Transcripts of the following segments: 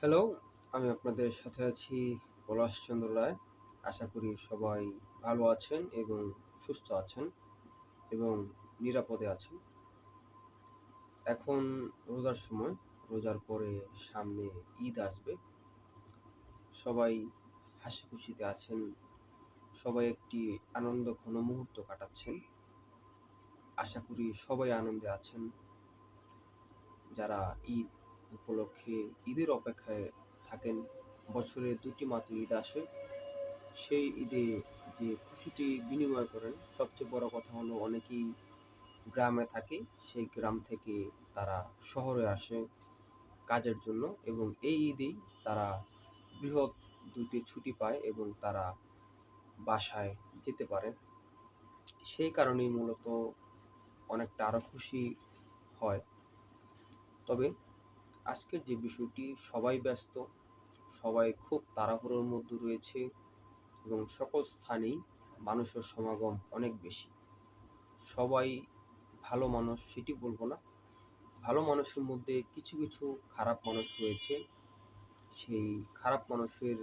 Hello আমি আপনাদের সাথে আছি পলাশচন্দ্র রায় আশা করি সবাই ভালো আছেন এবং সুস্থ আছেন এবং নিরাপদে আছেন। এখন রোজার সময়, রোজার পরে সামনে ঈদ আসবে। সবাই হাসি খুশিতে আছেন, সবাই একটি আনন্দ ঘন মুহূর্ত কাটাচ্ছেন। আশা করি সবাই আনন্দে আছেন। যারা ঈদ উপলক্ষে ঈদের অপেক্ষায় থাকেন। বছরে দুটি মাত্র ঈদ আসে। সেই ঈদে যে খুশিটি বিনিময় করেন, সবচেয়ে বড় কথা হলো অনেকেই গ্রামে থাকে, সেই গ্রাম থেকে তারা শহরে আসে কাজের জন্য এবং এই ঈদেই তারা বৃহৎ দুটি ছুটি পায় এবং তারা বাসায় যেতে পারে। সেই কারণেই মূলত অনেকটা আরও খুশি হয়। তবে আজকের যে বিষয়টি, সবাই ব্যস্ত, সবাই খুব তাড়াহুড়োর মধ্যে রয়েছে এবং সকল স্থানেই মানুষের সমাগম অনেক বেশি। সবাই ভালো মানুষ, সেটি বলব না। ভালো মানুষের মধ্যে কিছু কিছু খারাপ মানুষ রয়েছে। সেই খারাপ মানুষের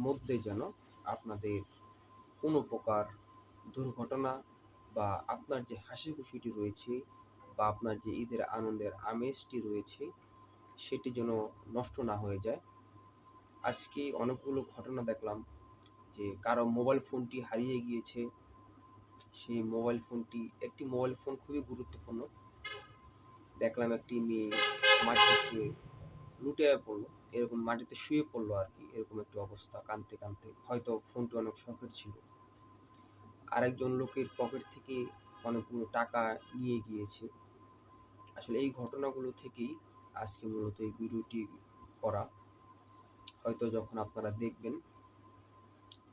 মধ্যে যেন আপনাদের কোনো প্রকার দুর্ঘটনা বা আপনার যে হাসি খুশিটি রয়েছে বা আপনার যে ঈদের আনন্দের আমেজটি রয়েছে সেটি যেন নষ্ট না হয়ে যায়। আজকে অনেকগুলো ঘটনা দেখলাম যে কারও মোবাইল ফোনটি হারিয়ে গিয়েছে। সেই মোবাইল ফোনটি একটি মোবাইল ফোন খুবই গুরুত্বপূর্ণ। দেখলাম একটি মেয়ে মাটিতে লুটে পড়ল। এরকম মাটিতে শুয়ে পড়ল আর কি, এরকম একটি অবস্থা কাঁদতে কানতে। হয়তো ফোনটি অনেক শখের ছিল। আরেকজন লোকের পকেট থেকে অনেকগুলো টাকা নিয়ে গিয়েছে। আসলে এই ঘটনাগুলো থেকেই আজকে মূলত এই ভিডিওটি করা। হয়তো যখন আপনারা দেখবেন,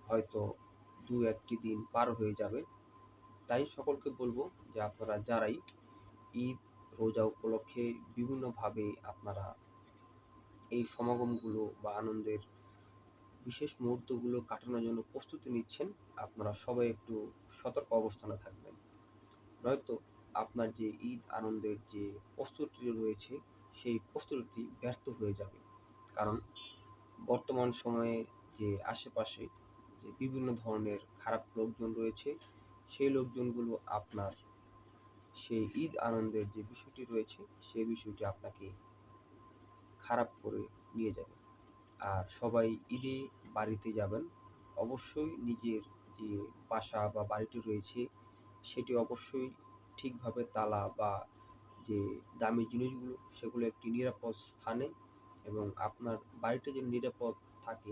হয়তো দু একটি দিন পার হয়ে যাবে। তাই সকলকে বলব যে আপনারা যারাই ঈদ, রোজা উপলক্ষে বিভিন্নভাবে আপনারা এই সমাগমগুলো বা আনন্দের বিশেষ মুহূর্তগুলো কাটানোর জন্য প্রস্তুতি নিচ্ছেন, আপনারা সবাই একটু সতর্ক অবস্থানে থাকবেন। নয়তো আপনার যে ঈদ আনন্দের যে প্রস্তুতি রয়েছে সেই প্রস্তুতি ব্যর্থ হয়ে যাবে। কারণ বর্তমান সময়ে যে আশেপাশে যে বিভিন্ন ধরনের খারাপ লোকজন রয়েছে, সেই লোকজনগুলো আপনার সেই ঈদ আনন্দের যে বিষয়টি রয়েছে সেই বিষয়টি আপনাকে খারাপ করে নিয়ে যাবে। আর সবাই ঈদে বাড়িতে যাবেন, অবশ্যই নিজের যে বাসা বা বাড়িটি রয়েছে, সেটি অবশ্যই ঠিকভাবে তালা বা যে দামি জিনিসগুলো সেগুলো একটি নিরাপদ স্থানে এবং আপনার বাড়িটা যেন নিরাপদ থাকে,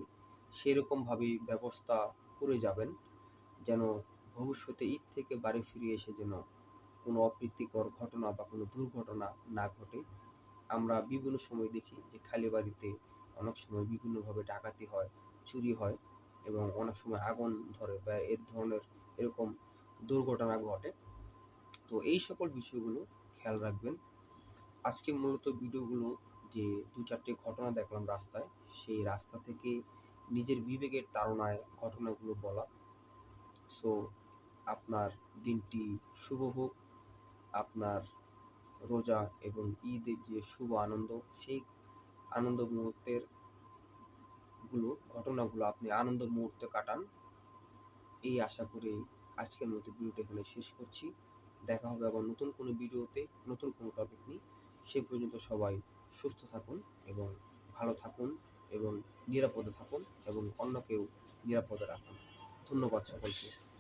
সেরকমভাবেই ব্যবস্থা করে যাবেন। যেন ভবিষ্যতে ঈদ থেকে বাড়ি ফিরে এসে যেন কোনো অপ্রীতিকর ঘটনা বা কোনো দুর্ঘটনা না ঘটে। আমরা বিভিন্ন সময় দেখি যে খালি বাড়িতে অনেক সময় বিভিন্নভাবে ডাকাতি হয়, চুরি হয় এবং অনেক সময় আগুন ধরে বা এর ধরনের এরকম দুর্ঘটনা ঘটে। তো এই সকল বিষয়গুলো খেয়াল রাখবেন। আজকে মূলত ভিডিওগুলো যে দু চারটে ঘটনা দেখলাম রাস্তায়, সেই রাস্তা থেকে নিজের বিবেকের তাড়নায় ঘটনাগুলো বলা। সো আপনার দিনটি শুভ হোক, আপনার রোজা এবং ঈদের যে শুভ আনন্দ, সেই আনন্দ মুহূর্তেরগুলো, ঘটনাগুলো আপনি আনন্দ মুহূর্তে কাটান। এই আশা করে আজকের মতো ভিডিওটা এখানে শেষ করছি। দেখা হবে আবার নতুন কোনো ভিডিওতে, নতুন কোনো টপিক নিয়ে। সে পর্যন্ত সবাই সুস্থ থাকুন এবং ভালো থাকুন এবং নিরাপদে থাকুন এবং অন্যকেও নিরাপদে রাখুন। ধন্যবাদ সকলকে।